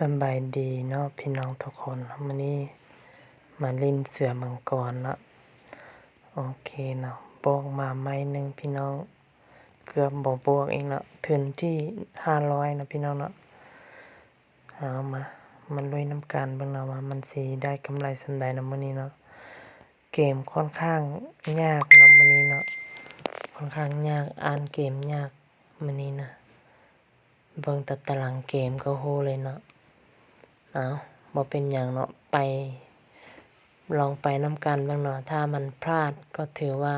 สบายดีเนาะพี่น้องทุกคนมื้อนี้มาเล่นเสือมังกรเนาะโอเคเนาะบวกมาไม้หนึ่งพี่น้อง เกือบบ่บวกเองเนาะถึงที่500นะพี่น้องเนาะเอามา มันลุยน้ำกันเบิ่งเนาะว่ามันสิได้กำไรส่ำใดเนาะมื้อนี้เนาะเกมค่อนข้างยากเนาะมื้อนี้เนาะค่อนข้างยากอ่านเกมยากมื้อนี้นะเบิ่งแต่ตารางเกมก็รู้เลยเนาะ เอาบ่เป็นหยังเนาะไป ลองไปนำกันบิ่งเนาะถ้ามันพลาดก็ถือว่า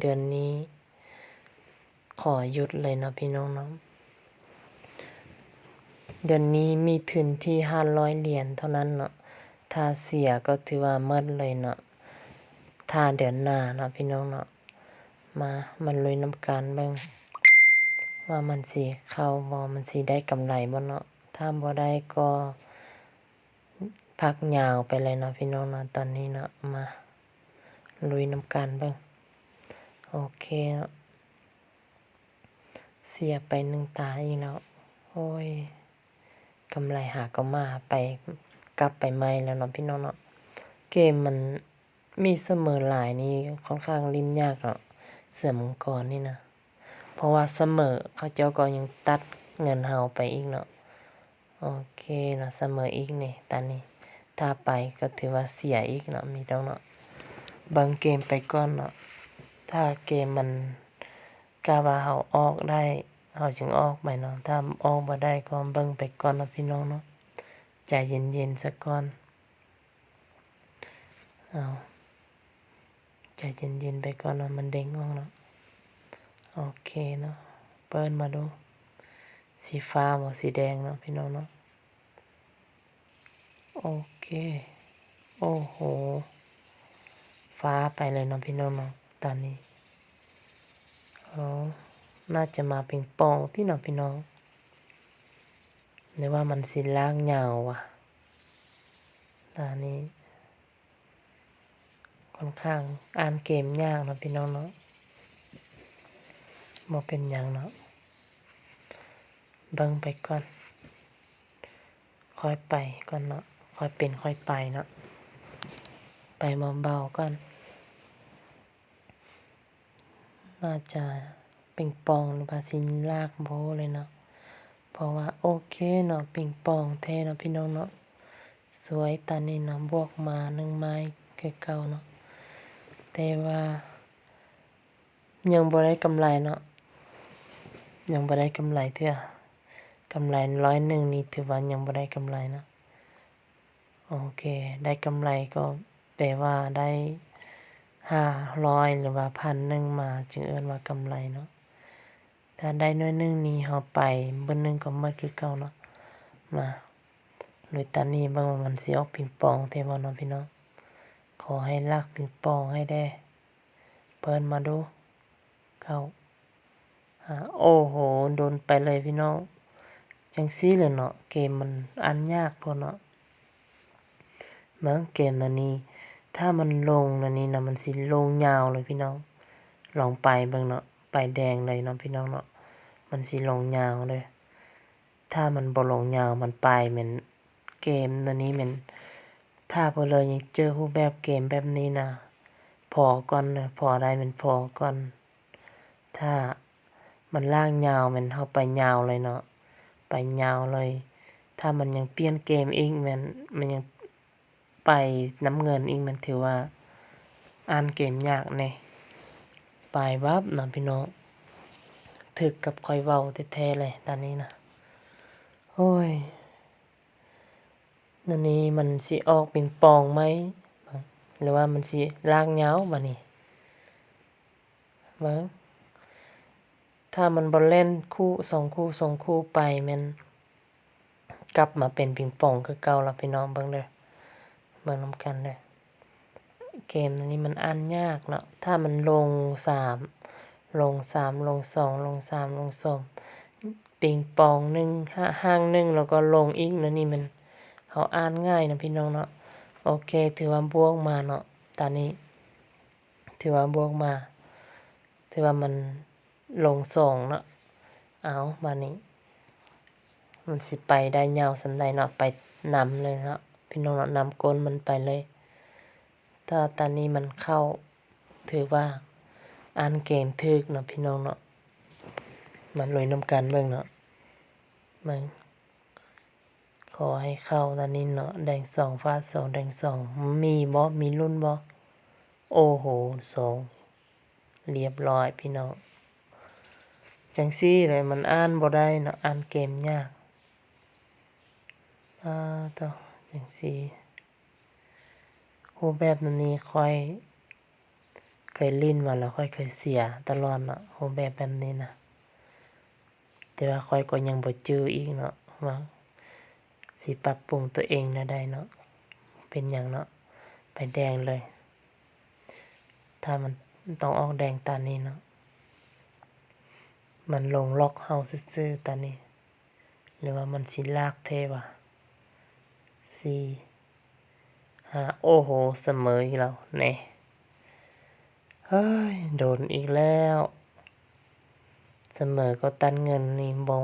เดือนนี้ ขอหยุดเลยเนาะพี่น้องเนาะเดือนนี้มีทุนที่500เหรียญเท่านั้นเนาะถ้าเสียก็ถือว่าหมดเลยเนาะถ้าเดือนหน้าเนาะพี่น้องเนาะมามันลุยนำกันเบิ่งว่ามันสิเข้าบ่มันสิได้กำไรบ่เนาะถ้าบ่ได้ก็ พักยาวไปเลยเนาะพี่น้องเนาะตอนนี้เนาะมาลุยน้ำกันบิ่งโอเคเนาะเสียไปหนึ่งตาอีกแล้วโอ้ยกำไรหาก็มาไปกลับไปใหม่แล้วเนาะพี่น้องเนาะเกมมันมีเสมอหลายนี่ค่อนข้างลิ้นยากเนาะเสือมังกรนี่นะ เพราะว่าเสมอเขาเจ้าก็ยังตัดเงินเฮาไปอีกเนาะโอเคเนาะเสมออีกนี่ตอนนี้ ถ้าไปก็ถือว่าเสียอีกเนาะมีต้องเนาะบิ่งเกมไปก่อนเนาะถ้าเกมมันกะว่าเฮาออกได้เฮาจึงออกไปเนาะถ้าออกบ่ได้ก็เบิ่งไปก่อนเนาะพี่น้องเนาะใจเย็นๆซะก่อนเอาใจเย็นๆไปก่อนเนาะมันเด้งออกเนาะโอเคเนาะเปิดมาดูสีฟ้าบ่สีแดงเนาะพี่น้องเนาะ โอเค โอ้โห ฟ้าไปเลยเนาะพี่น้องเนาะตอนนี้อ๋อน่าจะมาเปิงปองที่เนาะพี่น้องหรือว่ามันสิลากยาว่ะตอนนี้ ค่อนข้างอ่านเกมยากนะพี่น้องเนาะบ่เป็นหยังเนาะเบิ่งไปก่อน ค่อยไปก่อนเนาะ ค่อยเป็นค่อยไปเนาะไปเบาๆก่อนน่าจะปิงปองหรือว่าสินลากโบเลยเนาะเพราะว่าโอเคเนาะปิงปองแท้เนาะพี่น้องเนาะสวยตอนนี้เนาะบวกมา1ไม้คือเก่าเนาะแต่ว่า ยังบ่ได้กำไรเนาะยังบ่ได้กำไรเทื่อกำไรร้อยหนึ่งนี่ถือว่ายังบ่ได้กำไรเนาะ โอเค ได้กำไรก็แปลว่าได้500หรือว่าพันหนึ่งมา จึงเอิ้นว่ากำไรเนาะถ้าได้น้อยหนึ่งนี่เฮาไปเบิดหนึ่งก็หมดคือเก่าเนาะมาลุยตอนนี้บิ่งว่ามันสิออกปิงปองแท้บ่เนาะพี่น้องขอให้ลักปิงปองให้ได้เปิดมาดูเข้าโอ้โฮโดนไปเลยพี่น้อง จังซี่แหละเนาะ เกมมันอ่านยากพอเนาะ เบิ่งเกมอันนี้ ถ้ามันลงอันนี้นะมันสิลงยาวเลยพี่น้อง ลองไปเบิ่งเนาะไปแดงเลยเนาะพี่น้องเนาะมันสิลงยาวเลย ถ้ามันบ่ลงยาวมันไปแม่นเกมอันนี้แม่นถ้าผู้เลยยังเจอรูปแบบเกมแบบนี้นะพอก่อนนะพอได้แม่นพอก่อน ถ้ามันลากยาวแม่นเฮาไปยาวเลยเนาะไปยาวเลย ถ้ามันยังเปลี่ยนเกมอีกม่นมันยัง ไปน้ำเงินอีกมันถือว่า อ่านเกมยากแน่ไปวับนะพี่น้องถึกกับข้อยเว้าแท้ๆเลยตอนนี้นะโอ้ยอันนี้มันสิออกเปิงปองไหมหรือว่ามันสิลากยาวบัดนี้เบิ่งถ้ามันบ่เล่นคู่2คู่2คู่ไปม่นกลับมาเป็นปิงปองคือเก่าแล้วพี่น้องเบิ่งเด้อ เบิ่งนำกันเด้อเกมอันนี้มันอ่านยากเนาะถ้ามันลง3ลง3ลง2ลง3ลง2ปิงปองหนึ่งห้างหนึ่งแล้วก็ลงอีกแล้วนี่มันเฮาอ่านง่ายนะพี่น้องเนาะโอเคถือว่าบวกมาเนาะตอนนี้ ถือว่าบวกมา ถือว่ามันลง2เนาะเอาบัดนี้ มันสิไปได้ยาวส่ำใดเนาะไปนำเลยเนาะ พี่น้องเนาะนำก้นมันไปเลย ถ้าตอนนี้มันเข้าถือว่าอ่านเกมถึกเนาะพี่น้องเนาะมันลุยนำกันเบิ่งเนาะเบิ่งขอให้เข้าตอนนี้เนาะแดง2ฟ้า2แดง2มีบ่มีลุ้นบ่โอ้โห2เรียบร้อยพี่น้องจังซี่แหละมันอ่านบ่ได้เนาะอ่านเกมยากอ่าต่อ จังซี่รูปแบบนี้ค่อยเคยลิ้นมาแล้วค่อยเคยเสียตลอดเนาะรูปแบบแบบนี้นะแต่ว่าค่อยก็ยังบ่จื้ออีกเนาะว่าสิปรับปรุงตัวเองนวใดเนาะเป็นหยังเนาะไปแดงเลย ถ้ามันต้องออกแดงตานี้เนาะมันลงล็อกเฮาซื่อๆตอนนี้ หรือว่ามันสิลากเทวะ สี่ห้าโอ้โห เสมออีกแล้วแน่เฮ้ย โดนอีกแล้ว เสมอก็ตันเงินนี่บ่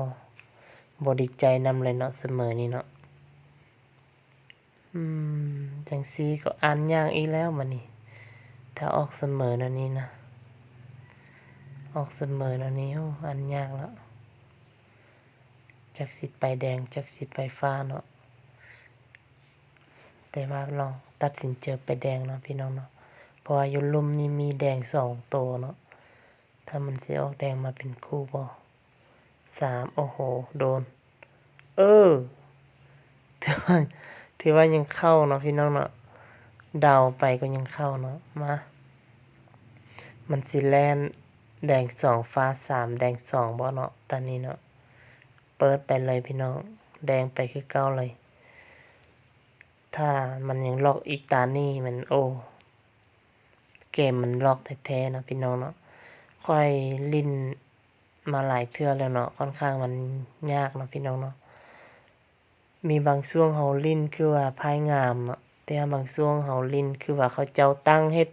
บ่ดีใจนำเลยเนาะเสมอนี่เนาะอืม จังซี่ก็อ่านยากอีกแล้วบัดนี้ถ้าออกเสมอนวนี้นะ ออกเสมอนวนี้โอ้อ่านยากแล้ว จักสิไปแดง จักสิไปฟ้าเนาะ แต่ว่าลองตัดสินใจอไปแดงเนาะพี่น้องเนาะเพราะว่ายู่ลุ่มนี่มีแดง2ตัวเนาะถ้ามันสิออกแดงมาเป็นคู่บ่สามโอ้โฮโดน เออถือว่าถือว่ายังเข้าเนาะพี่น้องเนาะเดาไปก็ยังเข้าเนาะมามันสิแลนแดง2ฟ้า3แดง2บ่เนาะตอนนี้เนาะเปิดไปเลยพี่น้อง แดงไปคือเก่าเลย ถ้ามันยังล็อกอีกตานี้มันโอ้เกมมันล็อกแท้ๆนะพี่น้องเนาะค่อยลินมาหลายเทื่อแล้วเนาะค่อนข้างมันยากเนาะพี่น้องเนาะมีบางช่วงเฮาลินคือว่าพายงามเนาะแต่บางช่วงเฮาลินคือว่าเขาเจ้าตั้งเฮ็ด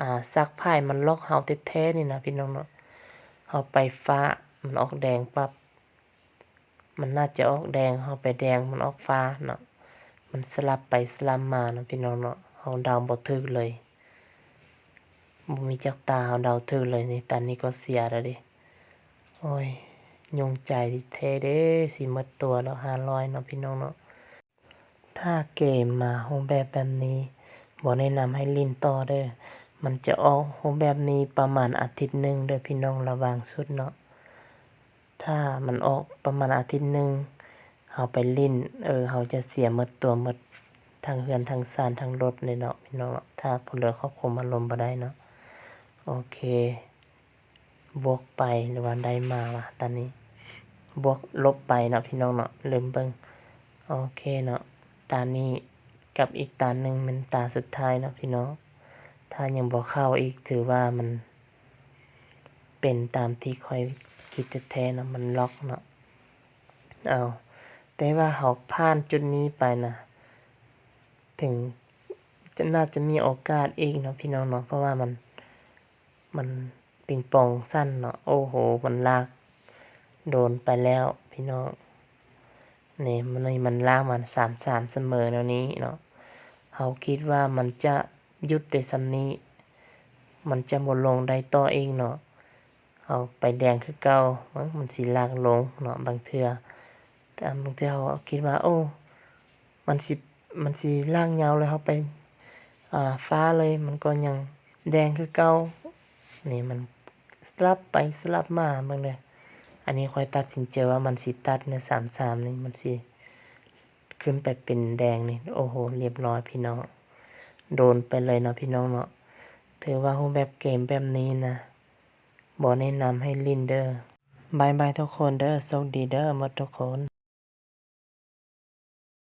อ่าซักพายมันล็อกเฮาแท้ๆนี่นะพี่น้องเนาะเฮาไปฟ้ามันออกแดงปั๊บมันน่าจะออกแดงเฮาไปแดงมันออกฟ้าเนาะ มันสลับไปสลับมาเนาะพี่น้องเนาะเฮาดาวบ่ถูกเลยบ่มีจักตาเฮาดาวถูกเลยนี่ตอนนี้ก็เสียแล้วดะโอ้ยยงใจแท้เด้สิหมดตัวแล้ว500เนาะพี่น้องเนาะถ้าเกมมารูปแบบแบบนี้บ่แนะนำให้ลิ้นต่อเด้อมันจะออกรูปแบบนี้ประมาณอาทิตย์หนึ่งเด้อพี่น้องระวังสุดเนาะถ้ามันออกประมาณอาทิตย์หนึ่ง เฮาไปลิ้น เออเฮาจะเสียหมดตัวหมดทั้งเรือนทั้งซานทั้งรถเลยเนาะพี่น้องเนาะถ้าผู้เหลือควบคุมอารมณ์บ่ได้เนาะโอเคบวกไปหรือว่าได้มาวะตอนนี้บวกลบไปเนาะพี่น้องเนาะลืมเบิ่งโอเคเนาะตานี้กับอีกตาหนึ่งเป็นตาสุดท้ายเนาะพี่น้อง ถ้ายังบ่เข้าอีกถือว่ามัน เป็นตามที่ข้อยคิดจะแท้เนาะมันล็อกเนาะเอ้า แต่ว่าเฮาผ่านจุดนี้ไปนะ ถึงจะน่าจะมีโอกาสอีกเนาะพี่น้องเนาะเพราะว่ามันมันปิงปองสั้นเนาะโอ้โฮมันลาก โดนไปแล้วพี่น้องเนี่ยมันนี่มันลากมา3-3เสมอแนวนี้เนาะเฮาคิดว่ามันจะยุดแต่ส่ำนี้ มันจะบ่ลงได้ต่อเอีกเนาะเฮาไปแดงคือเก่ามันสิลากลงเนาะบางเทื่อ แต่บางทื่อเฮาคิดว่า โอ้ มันสิมันสิล่ากยาวเลยเฮาไปอ่าฟ้าเลยมันก็ยังแดงคือเก่านี่มันสลับไปสลับมาเบิ่งเด้ออันนี้ข้อยตัดสินใจอว่ามันสิตัดเนาะ3-3นี่มันสิขึ้นไปเป็นแดงนี่โอ้โฮเรียบร้อยพี่น้อง โดนไปเลยเนาะพี่น้องเนาะถือว่ารูปแบบเกมแบบนี้นะบ่แนะนำให้ลินเด้อบ๊ายบายทุกคนเด้อโชคดีเด้อหมดทุกคน